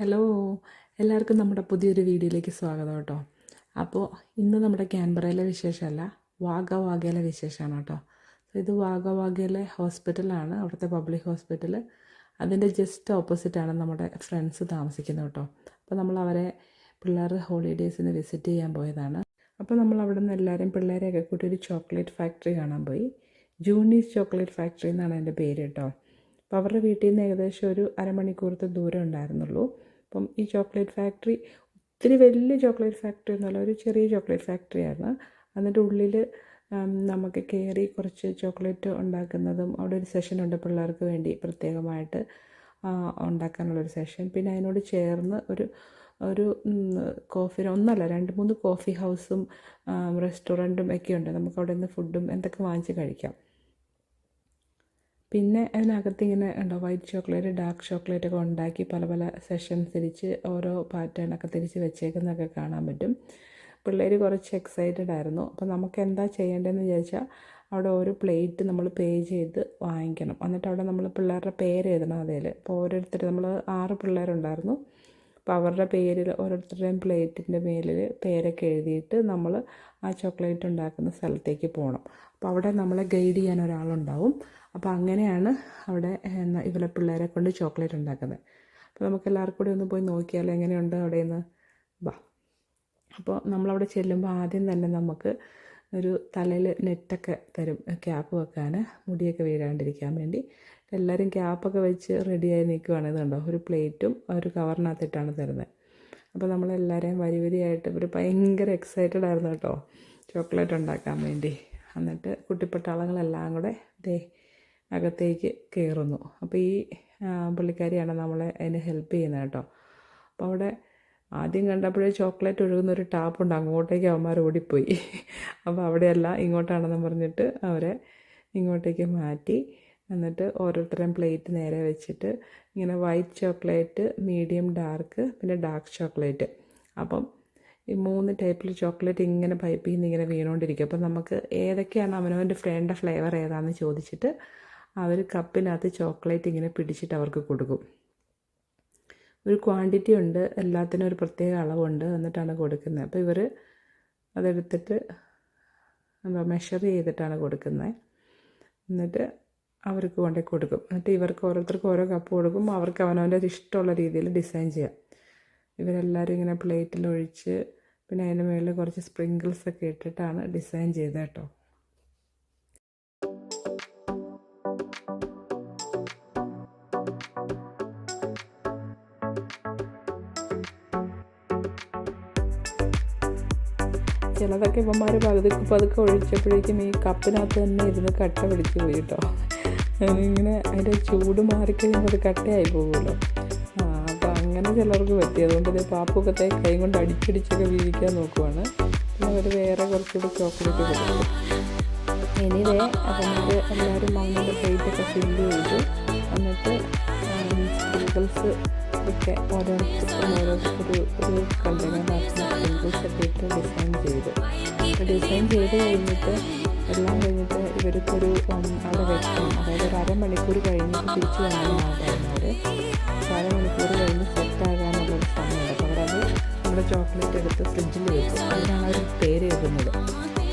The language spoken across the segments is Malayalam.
ഹലോ. എല്ലാവർക്കും നമ്മുടെ പുതിയൊരു വീഡിയോയിലേക്ക് സ്വാഗതം കേട്ടോ. അപ്പോൾ ഇന്ന് നമ്മുടെ ക്യാൻബറയിലെ വിശേഷമല്ല വാഗ വാഗയിലെ വിശേഷമാണ് കേട്ടോ. ഇത് വാഗ വാഗയിലെ ഹോസ്പിറ്റലാണ് അവിടുത്തെ പബ്ലിക് ഹോസ്പിറ്റൽ. അതിന്റെ ജസ്റ്റ് ഓപ്പോസിറ്റാണ് നമ്മുടെ ഫ്രണ്ട്സ് താമസിക്കുന്നത് കേട്ടോ. അപ്പോൾ നമ്മൾ അവരെ പിള്ളേർ ഹോളിഡേയ്സിന് വിസിറ്റ് ചെയ്യാൻ പോയതാണ്. അപ്പോൾ നമ്മൾ അവിടെ നിന്ന് എല്ലാവരും പിള്ളേരെയൊക്കെ കൂട്ടി ഒരു ചോക്ലേറ്റ് ഫാക്ടറി കാണാൻ പോയി. ജൂണീസ് ചോക്ലേറ്റ് ഫാക്ടറി എന്നാണ് അതിന്റെ പേര് കേട്ടോ. അപ്പോൾ അവരുടെ വീട്ടിൽ നിന്ന് ഏകദേശം ഒരു അരമണിക്കൂറത്തെ ദൂരം ഉണ്ടായിരുന്നുള്ളൂ. അപ്പം ഈ ചോക്ലേറ്റ് ഫാക്ടറി ഒത്തിരി വലിയ ചോക്ലേറ്റ് ഫാക്ടറി ഒന്നുമല്ല ഒരു ചെറിയ ചോക്ലേറ്റ് ഫാക്ടറി ആയിരുന്നു. അതിന്റെ ഉള്ളിൽ നമുക്ക് കയറി കുറച്ച് ചോക്ലേറ്റ് ഉണ്ടാക്കുന്നതും അവിടെ ഒരു സെഷൻ ഉണ്ട് പിള്ളേർക്ക് വേണ്ടി പ്രത്യേകമായിട്ട് ഉണ്ടാക്കാനുള്ളൊരു സെഷൻ. പിന്നെ അതിനോട് ചേർന്ന് ഒരു ഒരു കോഫി ഒന്നല്ല രണ്ട് മൂന്ന് കോഫി ഹൗസും റെസ്റ്റോറന്റും ഒക്കെ ഉണ്ട്. നമുക്ക് അവിടെ നിന്ന് ഫുഡും എന്തൊക്കെ വാങ്ങിച്ച് കഴിക്കാം. പിന്നെ അതിനകത്ത് ഇങ്ങനെ ഉണ്ടോ വൈറ്റ് ചോക്ലേറ്റ് ഡാർക്ക് ചോക്ലേറ്റ് ഒക്കെ ഉണ്ടാക്കി പല പല സെഷൻസ് തിരിച്ച് ഓരോ പാറ്റേണൊക്കെ തിരിച്ച് വെച്ചേക്കുന്നതൊക്കെ കാണാൻ പറ്റും. പിള്ളേർ കുറച്ച് എക്സൈറ്റഡ് ആയിരുന്നു. അപ്പോൾ നമുക്ക് എന്താ ചെയ്യേണ്ടതെന്ന് വിചാരിച്ചാൽ അവിടെ ഓരോ പ്ലേറ്റ് നമ്മൾ പേ ചെയ്ത് വാങ്ങിക്കണം. എന്നിട്ട് അവിടെ നമ്മൾ പിള്ളേരുടെ പേര് എഴുതണം അതിൽ അപ്പോൾ ഓരോരുത്തർ നമ്മൾ ആറ് പിള്ളേരുണ്ടായിരുന്നു. അപ്പോൾ അവരുടെ പേരിൽ ഓരോരുത്തരുടെയും പ്ലേറ്റിന്റെ മേലിൽ പേരൊക്കെ എഴുതിയിട്ട് നമ്മൾ ആ ചോക്ലേറ്റ് ഉണ്ടാക്കുന്ന സ്ഥലത്തേക്ക് പോകണം അപ്പോൾ അവിടെ നമ്മളെ ഗൈഡ് ചെയ്യാൻ ഒരാളുണ്ടാവും. അപ്പോൾ അങ്ങനെയാണ് അവിടെ ഇവരെ പിള്ളേരെ കൊണ്ട് ചോക്ലേറ്റ് ഉണ്ടാക്കുന്നത്. അപ്പോൾ നമുക്ക് എല്ലാവർക്കും കൂടി ഒന്ന് പോയി നോക്കിയാലോ എങ്ങനെയുണ്ട് അവിടെ നിന്ന് വാ. അപ്പോൾ നമ്മളവിടെ ചെല്ലുമ്പോൾ ആദ്യം തന്നെ നമുക്ക് ഒരു തലയിൽ നെറ്റൊക്കെ തരും ക്യാപ്പ് വെക്കാൻ മുടിയൊക്കെ വീഴാണ്ടിരിക്കാൻ വേണ്ടി. എല്ലാവരും ക്യാപ്പൊക്കെ വെച്ച് റെഡിയായി നിൽക്കുവാണ് ഇതുണ്ടോ ഒരു പ്ലേറ്റും ഒരു കവറിനകത്തിട്ടാണ് തരുന്നത്. അപ്പോൾ നമ്മളെല്ലാവരെയും വരി വരിയായിട്ട് ഇവർ ഭയങ്കര എക്സൈറ്റഡ് ആയിരുന്നു കേട്ടോ. ചോക്ലേറ്റ് ഉണ്ടാക്കാൻ വേണ്ടി. എന്നിട്ട് കുട്ടിപ്പട്ടാളങ്ങളെല്ലാം കൂടെ ദേ അകത്തേക്ക് കയറുന്നു അപ്പോൾ ഈ പുള്ളിക്കാരിയാണ് നമ്മളെ അതിന് ഹെൽപ്പ് ചെയ്യുന്നത് കേട്ടോ. അപ്പോൾ അവിടെ ആദ്യം കണ്ടപ്പോഴേ ചോക്ലേറ്റ് ഒഴുകുന്ന ഒരു ടാപ്പുണ്ട്. അങ്ങോട്ടേക്ക് അവന്മാർ ഓടിപ്പോയി. അപ്പോൾ അവിടെയല്ല ഇങ്ങോട്ടാണെന്ന് പറഞ്ഞിട്ട് അവരെ ഇങ്ങോട്ടേക്ക് മാറ്റി. എന്നിട്ട് ഓരോരുത്തരും പ്ലേറ്റ് നേരെ വെച്ചിട്ട് ഇങ്ങനെ വൈറ്റ് ചോക്ലേറ്റ് മീഡിയം ഡാർക്ക് പിന്നെ ഡാർക്ക് ചോക്ലേറ്റ്. അപ്പം ഈ മൂന്ന് ടൈപ്പിൽ ചോക്ലേറ്റ് ഇങ്ങനെ പൈപ്പിൽ നിന്ന് ഇങ്ങനെ വീണുകൊണ്ടിരിക്കും അപ്പം നമുക്ക് ഏതൊക്കെയാണ് അവനവന്റെ ഫ്രണ്ട് ഫ്ലേവർ ഏതാണെന്ന് ചോദിച്ചിട്ട് അവർ കപ്പിനകത്ത് ചോക്ലേറ്റ് ഇങ്ങനെ പിടിച്ചിട്ട് അവർക്ക് കൊടുക്കും. ഒരു ക്വാണ്ടിറ്റി ഉണ്ട്. എല്ലാത്തിനും ഒരു പ്രത്യേക അളവുണ്ട് എന്നിട്ടാണ് കൊടുക്കുന്നത്. അപ്പോൾ ഇവർ അതെടുത്തിട്ട് മെഷർ ചെയ്തിട്ടാണ് കൊടുക്കുന്നത്. എന്നിട്ട് അവർക്ക് കൊണ്ടേ കൊടുക്കും. എന്നിട്ട് ഇവർക്ക് ഓരോരുത്തർക്കും ഓരോ കപ്പ് കൊടുക്കും. അവർക്ക് അവനവന്റെ ഇഷ്ടമുള്ള രീതിയിൽ ഡിസൈൻ ചെയ്യാം. ഇവരെല്ലാവരും ഇങ്ങനെ പ്ലേറ്റിൽ ഒഴിച്ച് പിന്നെ അതിന് മുകളിൽ കുറച്ച് സ്പ്രിങ്കിൾസ് ഒക്കെ ഇട്ടിട്ടാണ് ഡിസൈൻ ചെയ്തത് കേട്ടോ. ചിലതൊക്കെ ഇവന്മാർ പകുതി പതുക്കെ ഒഴിച്ചപ്പോഴേക്കും ഈ കപ്പിനകത്ത് തന്നെ ഇരുന്ന് കട്ട പിടിച്ച് പോയി കേട്ടോ. ഇങ്ങനെ അതിന്റെ ചൂട് മാറിക്കഴിയുമ്പോൾ അത് കട്ടയായി പോകുമല്ലോ. അപ്പോൾ അങ്ങനെ ചിലർക്ക് പറ്റി. അതുകൊണ്ട് ഇത് പാപ്പൊക്കത്തെ കൈ കൊണ്ട് അടിച്ചടിച്ചൊക്കെ വീഴിക്കാൻ നോക്കുവാണ്. പിന്നെ അവർ വേറെ കുറച്ചുകൂടി ചോക്ലേറ്റ് കൊടുക്കും. എനിവേ അവന്മാർ എല്ലാവരും അവന്റെ പ്ലേറ്റൊക്കെ ഫില്ല് ചെയ്തു. എന്നിട്ട് സ്പ്രിങ്കിൾസ് ഒക്കെ ഓരോരുത്തർക്കും ഓരോരുത്തർ ഒരു കണ്ടെയ്നറിനകത്ത് സ്പ്രിങ്കിൾസ് ഒക്കെ ഇട്ട് ഡിസൈൻ ചെയ്തു. ഡിസൈൻ ചെയ്ത് കഴിഞ്ഞിട്ട് എല്ലാം കഴിഞ്ഞിട്ട് ഇവർക്കൊരു അവിടെ വെക്കണം. അതായത് ഒരു അരമണിക്കൂർ കഴിഞ്ഞിട്ട് തിരിച്ചു വരാനാണ് അപ്പോൾ അരമണിക്കൂർ കഴിഞ്ഞ് സെറ്റാകാനുള്ളൊരു സമയമുണ്ട്. അപ്പോൾ അവരത് നമ്മുടെ ചോക്ലേറ്റ് എടുത്ത് ഫ്രിഡ്ജിൽ വെക്കും. അതിനാണ് അവർ പേര് എഴുതുന്നത്.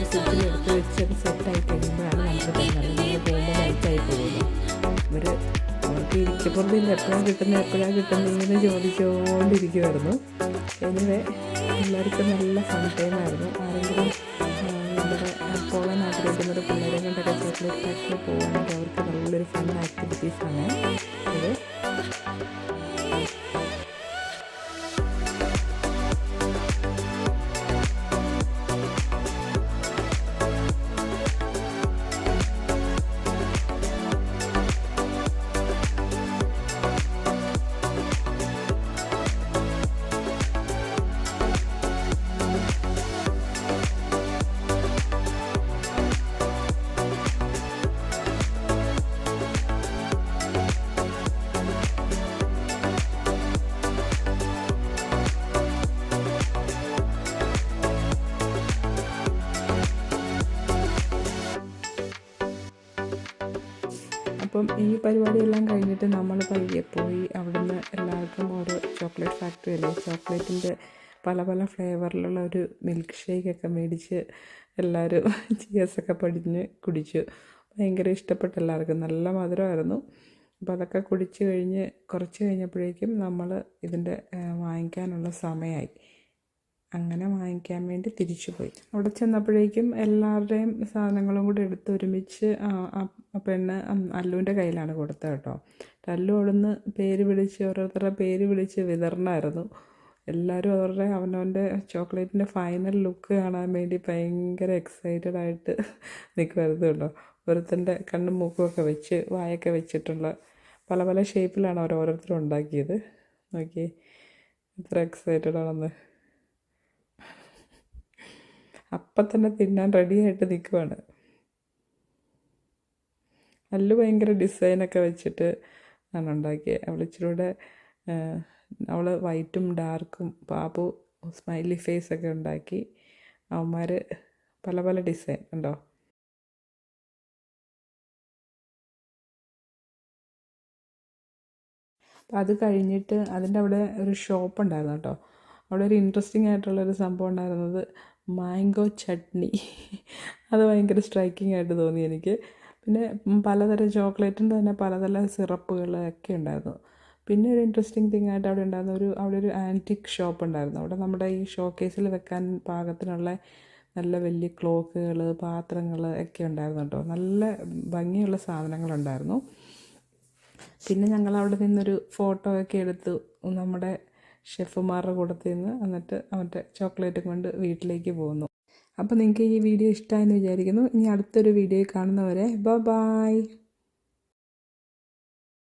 ഫ്രിഡ്ജിൽ എടുത്ത് വെച്ച് അത് സെറ്റായി കഴിയുമ്പോഴാണ് നമുക്ക് അവർക്ക് ഇരിക്കപ്പുറത്തില്ല എപ്പോഴാണ് കിട്ടുന്നത് എപ്പോഴാണ് കിട്ടുന്നത് ഇങ്ങനെ ചോദിച്ചുകൊണ്ടിരിക്കുമായിരുന്നു എനിവേ എല്ലാവർക്കും നല്ല ഫൺ ടൈമായിരുന്നു ആരെങ്കിലും ആ, നമ്മുടെ പോകാൻ ആഗ്രഹിക്കുന്ന ഒരു പിള്ളേരെ കൊണ്ടൊക്കെ ചോക്ലേറ്റ് ഫാക്ടറി പോകുകയാണെങ്കിൽ അവർക്ക് നല്ലൊരു ഫൺ ആക്ടിവിറ്റീസാണ് ഇത്. അപ്പം ഈ പരിപാടിയെല്ലാം കഴിഞ്ഞിട്ട് നമ്മൾ പയ്യെ പോയി അവിടുന്ന് എല്ലാവർക്കും ഓരോ ചോക്ലേറ്റ് ഫാക്ടറി അല്ലേ? ചോക്ലേറ്റിന്റെ പല പല ഫ്ലേവറിലുള്ള ഒരു മിൽക്ക് ഷേക്കൊക്കെ മേടിച്ച് എല്ലാവരും ചീസൊക്കെ പടിഞ്ഞ് കുടിച്ചു. ഭയങ്കര ഇഷ്ടപ്പെട്ട എല്ലാവർക്കും. നല്ല മധുരമായിരുന്നു. അപ്പോൾ അതൊക്കെ കുടിച്ച് കഴിഞ്ഞ് കുറച്ച് കഴിഞ്ഞപ്പോഴേക്കും നമ്മൾ ഇതിന്റെ വാങ്ങിക്കാനുള്ള സമയമായി. അങ്ങനെ വാങ്ങിക്കാൻ വേണ്ടി തിരിച്ചു പോയി. അവിടെ ചെന്നപ്പോഴേക്കും എല്ലാവരുടെയും സാധനങ്ങളും കൂടി എടുത്ത് ഒരുമിച്ച് ആ പെണ്ണ് അല്ലുവിന്റെ കയ്യിലാണ് കൊടുത്തത് കേട്ടോ. അല്ലു അവിടുന്ന് പേര് വിളിച്ച് ഓരോരുത്തരുടെ പേര് വിളിച്ച് വിതരണമായിരുന്നു എല്ലാവരും അവരുടെ അവനവന്റെ ചോക്ലേറ്റിന്റെ ഫൈനൽ ലുക്ക് കാണാൻ വേണ്ടി ഭയങ്കര എക്സൈറ്റഡ് ആയിട്ട് നിൽക്കുമായിരുന്നു കേട്ടോ. ഓരോരുത്തന്റെ കണ്ണും മൂക്കുമൊക്കെ വെച്ച് വായൊക്കെ വെച്ചിട്ടുള്ള പല പല ഷേപ്പിലാണ് അവർ ഓരോരുത്തരും ഉണ്ടാക്കിയത്. നോക്കി ഇത്ര എക്സൈറ്റഡ് ആണെന്ന്. അപ്പം തന്നെ തിന്നാൻ റെഡിയായിട്ട് നിൽക്കുവാണ് നല്ല ഭയങ്കര ഡിസൈനൊക്കെ വെച്ചിട്ട് ആണ് ഉണ്ടാക്കിയത് അവൾ ഇച്ചിരി കൂടെ അവൾ വൈറ്റും ഡാർക്കും പാപ്പു സ്മൈലി ഫേസ് ഒക്കെ ഉണ്ടാക്കി. അവന്മാർ പല പല ഡിസൈൻ ഉണ്ടോ? അപ്പം അത് കഴിഞ്ഞിട്ട് അതിന്റെ അവിടെ ഒരു ഷോപ്പ് ഉണ്ടായിരുന്നു കേട്ടോ. അവിടെ ഒരു ഇൻട്രസ്റ്റിംഗ് ആയിട്ടുള്ളൊരു സംഭവം ഉണ്ടായിരുന്നത് മാംഗോ ചട്നി. അത് ഭയങ്കര സ്ട്രൈക്കിംഗ് ആയിട്ട് തോന്നി എനിക്ക്. പിന്നെ പലതരം ചോക്ലേറ്റിന്റെ തന്നെ പലതരം സിറപ്പുകൾ ഒക്കെ ഉണ്ടായിരുന്നു. പിന്നെ ഒരു ഇൻട്രസ്റ്റിംഗ് തിങ് ആയിട്ട് അവിടെ ഉണ്ടായിരുന്ന ഒരു അവിടെ ഒരു ആന്റിക് ഷോപ്പ് ഉണ്ടായിരുന്നു. അവിടെ നമ്മുടെ ഈ ഷോക്കേസിൽ വെക്കാൻ പാകത്തിനുള്ള നല്ല വലിയ ക്ലോക്കുകൾ പാത്രങ്ങൾ ഒക്കെ ഉണ്ടായിരുന്നു കേട്ടോ. നല്ല ഭംഗിയുള്ള സാധനങ്ങളുണ്ടായിരുന്നു പിന്നെ ഞങ്ങൾ അവിടെ നിന്നൊരു ഫോട്ടോ ഒക്കെ എടുത്തു. നമ്മുടെ ഷെഫുമാരുടെ കൂട്ടത്തിൽ നിന്ന് എന്നിട്ട് അവന്റെ ചോക്ലേറ്റ് കൊണ്ട് വീട്ടിലേക്ക് പോകുന്നു. അപ്പോൾ നിങ്ങൾക്ക് ഈ വീഡിയോ ഇഷ്ടമായെന്ന് വിചാരിക്കുന്നു. ഇനി അടുത്തൊരു വീഡിയോ കാണുന്നവരെ ബ ബായ്